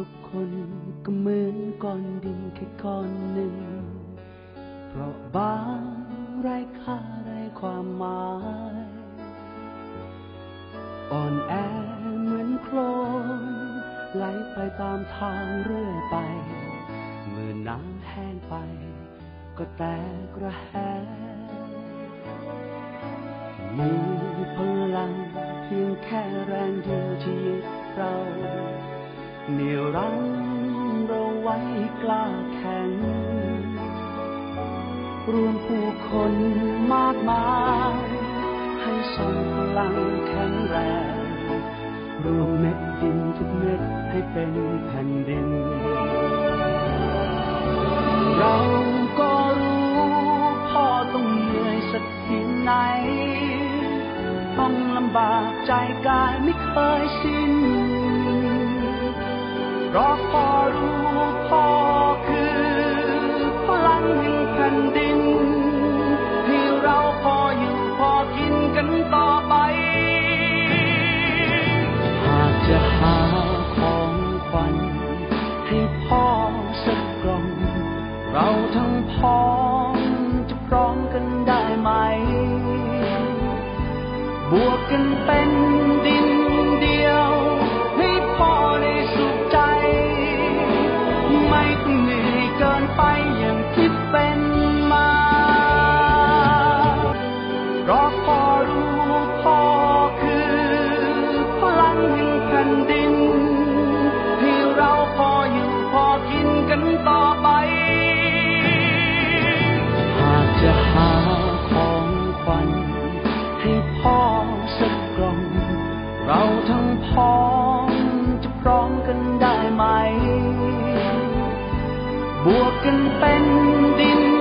ทุกคนก็เหมือนก้อนดินแค่ก้อนหนึ่ง เพราะบางไร้ค่าไร้ความหมาย อ่อนแอเหมือนโคลนไหลไปตามทางเรื่อยไป เมื่อน้ำแห้งไป ก็แตกกระแหมีพลังเพียงแค่แรงเดียวที่ยึดเรา เหนี่ยวรั้งเราไว้กล้าแข็ง รวมผู้คนมากมาย ให้ทรงพลังแข็งแรง รวมเม็ดดินทุกเม็ดให้เป็นแผ่นดิน เราก็รู้พ่อต้องเหนื่อยสักเพียงไหน ต้องลำบากใจกายไม่เคยสิ้น ราะพ่อรู้พ่อคือพลังแห่งแผ่นดิน ที่เราพออยู่พอกินกันต่อไป หากจะหาของขวัญให้พ่อสักกล่อง เราทั้งพ้องจะพร้อมกันได้ไหม บวกกันเป็นดิน ไม่ต้องเหนื่อยเกินไปอย่างที่เป็นมาเพราะพ่อรู้พ่อคือพลังแห่งแผ่นดิน ที่เราพออยู่พอกินกันต่อไป หากจะหาของขวัญให้พ่อสักกล่อง เราทั้งพ้อ บวกกันเป็นดิน